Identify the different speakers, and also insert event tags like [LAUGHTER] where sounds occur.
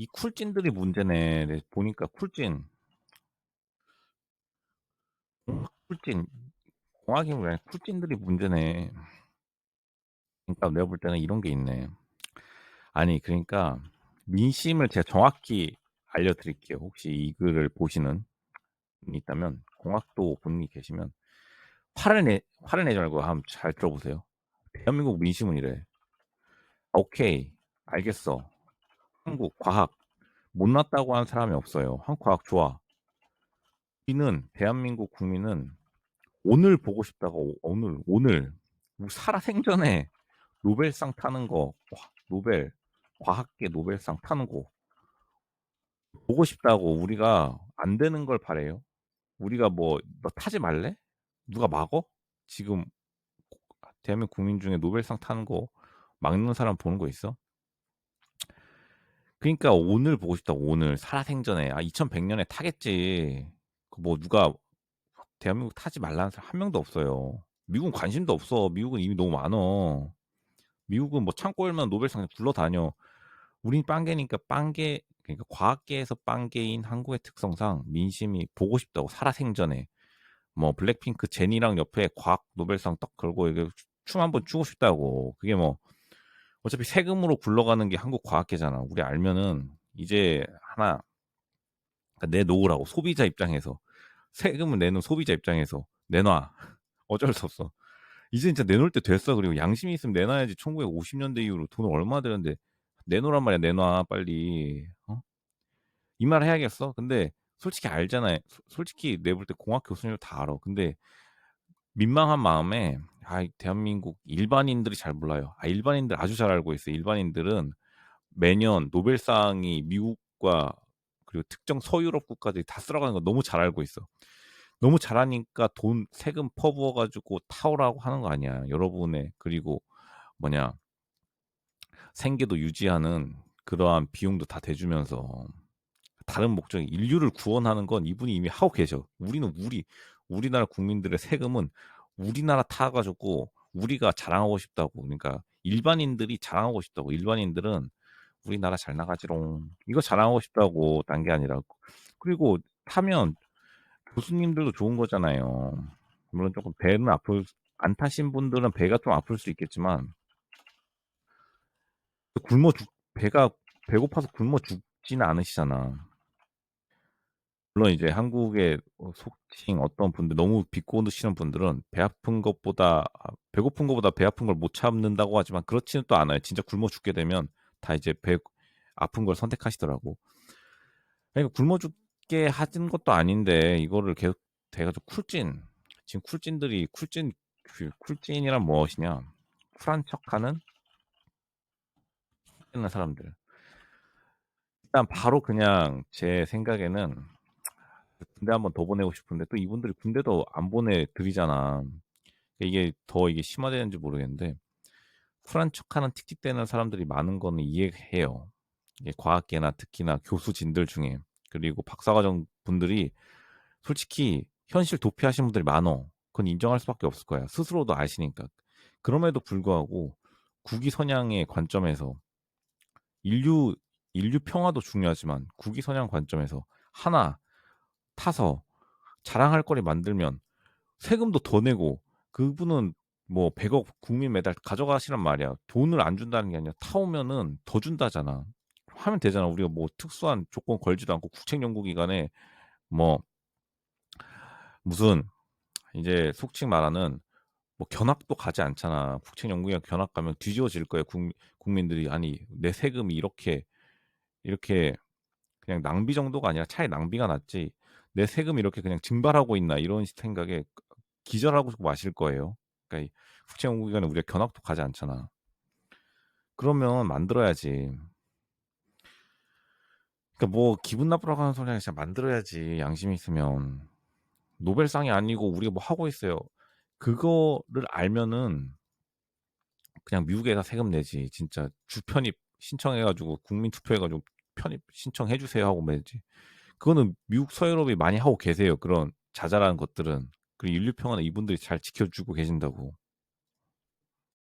Speaker 1: 이 쿨찐들이 문제네. 네, 보니까 쿨찐. 공학 쿨찐. 공학이 왜 쿨찐들이 문제네. 그러니까 내가 볼 때는 이런 게 있네. 아니 그러니까 민심을 제가 정확히 알려드릴게요. 혹시 이 글을 보시는 분이 있다면 공학도 분이 계시면 화를 내 화를 내지 말고 한번 잘 들어보세요. 대한민국 민심은 이래. 오케이 알겠어. 한국 과학 못났다고 하는 사람이 없어요. 한국 과학 좋아. 우리는 대한민국 국민은 오늘 보고 싶다고 오늘 오늘 살아생전에 노벨상 타는 거 노벨 과학계 노벨상 타는 거 보고 싶다고 우리가 안 되는 걸 바래요. 우리가 뭐 너 타지 말래? 누가 막어? 지금 대한민국 국민 중에 노벨상 타는 거 막는 사람 보는 거 있어? 그러니까 오늘 보고 싶다고 오늘 살아생전에 아 2100년에 타겠지. 그 뭐 누가 대한민국 타지 말라는 사람 한 명도 없어요. 미국은 관심도 없어. 미국은 이미 너무 많어. 미국은 뭐 창고 열면 노벨상 굴러다녀. 우린 빵개니까 빵개 그러니까 과학계에서 빵개인 한국의 특성상 민심이 보고 싶다고 살아생전에 뭐 블랙핑크 제니랑 옆에 과학 노벨상 딱 걸고 이게 춤 한번 추고 싶다고 그게 뭐 어차피 세금으로 굴러가는 게 한국 과학계잖아. 우리 알면은 이제 하나 그러니까 내놓으라고 소비자 입장에서 세금을 내는 소비자 입장에서 내놔. [LAUGHS] 어쩔 수 없어. 이제 진짜 내놓을 때 됐어. 그리고 양심이 있으면 내놔야지. 1950년대 이후로 돈을 얼마 들였는데 내놓으란 말이야. 내놔 빨리. 어? 이 말 해야겠어. 근데 솔직히 알잖아 요. 솔직히 내볼 때 공학 교수님도 다 알아. 근데 민망한 마음에 아 대한민국 일반인들이 잘 몰라요. 아 일반인들 아주 잘 알고 있어요. 일반인들은 매년 노벨상이 미국과 그리고 특정 서유럽 국가들이 다 쓸어가는 거 너무 잘 알고 있어. 너무 잘하니까 돈 세금 퍼부어 가지고 타오라고 하는 거 아니야. 여러분의 그리고 뭐냐 생계도 유지하는 그러한 비용도 다 대주면서 다른 목적이 인류를 구원하는 건 이분이 이미 하고 계셔. 우리는 우리 우리나라 국민들의 세금은 우리나라 타가지고 우리가 자랑하고 싶다고. 그러니까 일반인들이 자랑하고 싶다고. 일반인들은 우리나라 잘 나가지롱. 이거 자랑하고 싶다고 딴 게 아니라. 그리고 타면 교수님들도 좋은 거잖아요. 물론 조금 배는 아플 안 타신 분들은 배가 좀 아플 수 있겠지만 굶어 죽 배가 배고파서 굶어 죽지는 않으시잖아. 물론 이제 한국의 어 속칭 어떤 분들 너무 비꼬시는 분들은 배 아픈 것보다 아 배고픈 것보다 배 아픈 걸 못 참는다고 하지만 그렇지는 또 않아요. 진짜 굶어 죽게 되면 다 이제 배 아픈 걸 선택하시더라고. 그러니까 굶어 죽게 하는 것도 아닌데 이거를 계속 돼 가지고 쿨찐 지금 쿨찐들이 쿨찐 그 쿨찐이란 무엇이냐? 쿨한 척하는 사람들. 일단 바로 그냥 제 생각에는 군대 한 번 더 보내고 싶은데 또 이분들이 군대도 안 보내드리잖아. 이게 더 이게 심화되는지 모르겠는데 쿨한 척하는 틱틱대는 사람들이 많은 거는 이해해요. 이게 과학계나 특히나 교수진들 중에 그리고 박사과정 분들이 솔직히 현실 도피하신 분들이 많어. 그건 인정할 수밖에 없을 거야. 스스로도 아시니까. 그럼에도 불구하고 국위 선양의 관점에서 인류 인류 평화도 중요하지만 국위 선양 관점에서 하나 타서 자랑할 거리 만들면 세금도 더 내고 그분은 뭐 100억 국민 메달 가져가시란 말이야. 돈을 안 준다는 게 아니라 타오면은 더 준다잖아. 하면 되잖아. 우리가 뭐 특수한 조건 걸지도 않고 국책 연구기관에 뭐 무슨 이제 속칭 말하는 뭐 견학도 가지 않잖아. 국책 연구기관 견학 가면 뒤집어질 거예요. 국, 국민들이 아니 내 세금이 이렇게 이렇게 그냥 낭비 정도가 아니라 차라리 낭비가 낫지. 내 세금이 이렇게 그냥 증발하고 있나 이런 생각에 기절하고 마실 거예요. 그러니까 국책연구기관에 우리가 견학도 가지 않잖아. 그러면 만들어야지. 그러니까 뭐 기분 나쁘라고 하는 소리 아니라 만들어야지 양심이 있으면 노벨상이 아니고 우리가 뭐 하고 있어요. 그거를 알면은 그냥 미국에다 세금 내지 진짜 주편입 신청해가지고 국민 투표해가지고 편입 신청해 주세요 하고 매지. 그거는 미국 서유럽이 많이 하고 계세요. 그런 자잘한 것들은 그리고 인류 평화는 이분들이 잘 지켜주고 계신다고.